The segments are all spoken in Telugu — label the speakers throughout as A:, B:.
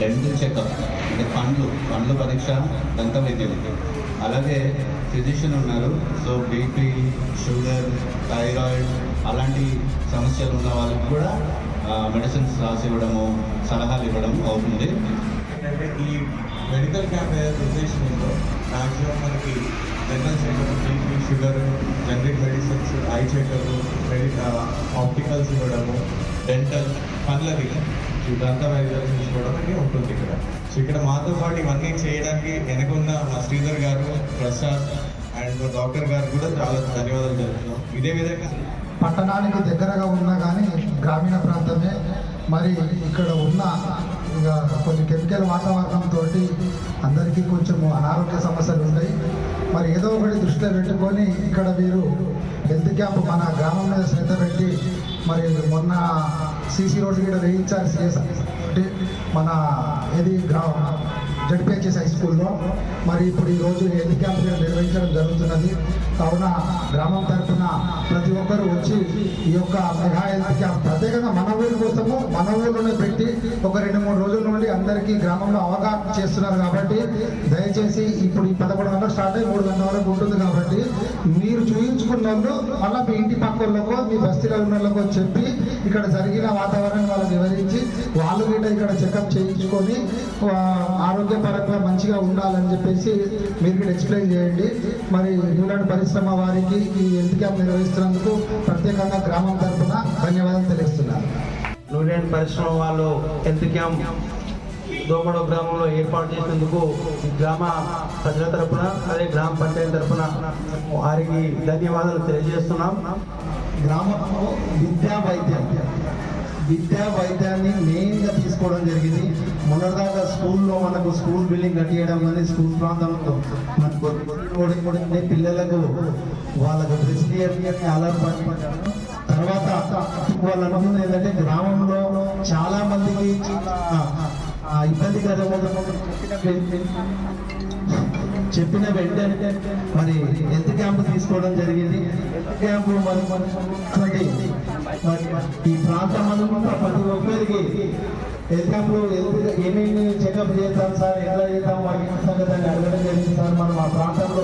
A: డెంటల్ చెకప్ అంటే పండ్లు పండ్లు పరీక్ష దంత వైద్యం అలాగే ఫిజిషియన్ ఉన్నారు. సో బీపీ షుగర్ థైరాయిడ్ అలాంటి సమస్యలు ఉన్న వాళ్ళకి కూడా మెడిసిన్స్ రాసి ఇవ్వడము సలహాలు ఇవ్వడం అవుతుంది.
B: ఏంటంటే ఈ మెడికల్ క్యాంప్ ఏదైతే ఉద్దేశం ఉందో మ్యాక్సిమం మనకి general checkup BP sugar generic medicines eye checkup medi opticals ఇవ్వడము డెంటల్ పనులది ఇదంతా వైద్యాలు ఉంటుంది ఇక్కడ. సో ఇక్కడ మాతో పాటు ఇవన్నీ చేయడానికి వెనకున్న మా శ్రీధర్ గారు ప్రసాద్ అండ్ డాక్టర్ గారు కూడా చాలా ధన్యవాదాలు జరుగుతున్నాం ఇదే విధంగా
C: పట్టణానికి దగ్గరగా ఉన్నా కానీ గ్రామీణ ప్రాంతమే. మరి ఇక్కడ ఉన్న ఇక కొన్ని కెమికల్ వాతావరణంతో అందరికీ కొంచెం అనారోగ్య సమస్యలు ఉంటాయి మరి ఏదో ఒకటి దృష్టిలో పెట్టుకొని ఇక్కడ మీరు హెల్త్ క్యాంప్ మన గ్రామం మీద శ్రద్ధ పెట్టి మరి మొన్న సీసీ రోడ్డు కూడా వేయించారు సిఎస్ అంటే మన ఏది గ్రామం? జడ్పిహెచ్ఎస్ హై స్కూల్లో. మరి ఇప్పుడు ఈ రోజు హెల్త్ క్యాంప్ నిర్వహించడం జరుగుతున్నది. కావున గ్రామం తరఫున ప్రతి ఒక్కరు వచ్చి ఈ యొక్క మెగా హెల్త్ క్యాంప్ ప్రత్యేకంగా మన ఊరి కోసము మన ఊరిలోనే పెట్టి ఒక రెండు మూడు రోజుల నుండి అందరికీ గ్రామంలో అవగాహన చేస్తున్నారు కాబట్టి దయచేసి ఇప్పుడు ఈ పదకొండు గంటలు స్టార్ట్ అయ్యి మూడు గంటల వరకు ఉంటుంది కాబట్టి మీరు చూయించుకున్న వాళ్ళు మళ్ళీ మీ ఇంటి పక్క వాళ్ళకో మీ బస్తీలో ఉన్న వాళ్ళకో చెప్పి ఇక్కడ జరిగిన వాతావరణం వాళ్ళకి వివరించి వాళ్ళు కూడా ఇక్కడ చెకప్ చేయించుకొని ఆరోగ్య ఆరోగ్యపరంగా మంచిగా ఉండాలని చెప్పేసి మీరు కూడా ఎక్స్ప్లెయిన్ చేయండి. మరి న్యూలాండ్ పరిశ్రమ వారికి ఈ హెల్త్ క్యాంప్ నిర్వహిస్తున్నందుకు ప్రత్యేకంగా గ్రామం తరఫున ధన్యవాదాలు తెలుస్తున్నాను.
D: నూనె పరిశ్రమ వాళ్ళు హెల్త్ క్యాంప్ దోమడో గ్రామంలో ఏర్పాటు చేసినందుకు గ్రామ ప్రజల తరపున అదే గ్రామ పంచాయతీ తరపున వారికి ధన్యవాదాలు తెలియజేస్తున్నాం.
C: గ్రామంలో విద్యా వైద్యం. విద్యా వైద్యాన్ని మెయిన్గా తీసుకోవడం జరిగింది. మొన్నటిదాకా స్కూల్లో మనకు స్కూల్ బిల్డింగ్ కట్టేయడం కానీ స్కూల్ ప్రాంతంలో మనకు ఓడిపోవడం పిల్లలకు వాళ్ళకు ప్రెసిడియర్ అలర్ట్ పడిపోయాను తర్వాత వాళ్ళు అనుకున్నది ఏంటంటే గ్రామంలో చాలా మందికి ఇబ్బంది చెప్పిన వెంటనే మరి హెల్త్ క్యాంప్ తీసుకోవడం జరిగింది. హెల్త్ క్యాంపు మరి మరి ఈ ప్రాంతం అనుకుంటా ప్రతి ఒక్కరికి హెల్త్ ఏమేమి చెకప్ చేస్తాం సార్ ఎలా చేస్తాం వారికి సంగతి అని అడగడం జరిగింది సార్. మనం మా ప్రాంతంలో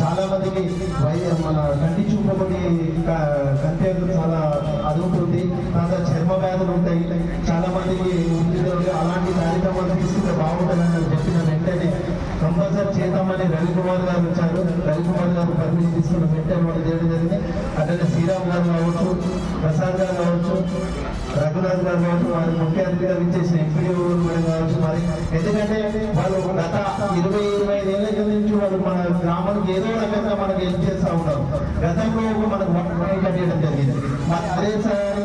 C: చాలా మందికి వై- మన కంటి చూపు ఒకటి క- చాలా అదుగుతుంది తర్వాత చర్మ వ్యాధులు ఉంటాయి. చాలా మందికి అలాంటి కార్యక్రమాలు తీసుకుంటే బాగుంటుందని చెప్పిన వెంటనే కంపల్సరీ చేద్దామని రవికుమార్ గారు వచ్చారు. రవికుమార్ గారు పర్మిషన్ తీసుకున్న వెంటనే వాళ్ళు చేయడం జరిగింది. అట్లనే శ్రీరామ్ గారు కావచ్చు ప్రసాద్ గారు కావచ్చు రఘునాథ్ గారు కావచ్చు వారి ముఖ్య అతిథిగా విచ్చేసిన ఎంపీడీ కూడా కావచ్చు మరి. ఎందుకంటే వాళ్ళు గత ఇరవై ఇరవై ఐదు ఏళ్ళ నుంచి వాళ్ళు మన గ్రామానికి ఏదో రకంగా మనకి హెల్ప్ చేస్తూ ఉంటారు గతంలో మనకు వంట కట్టేయడం జరిగింది. మరి అదే సార్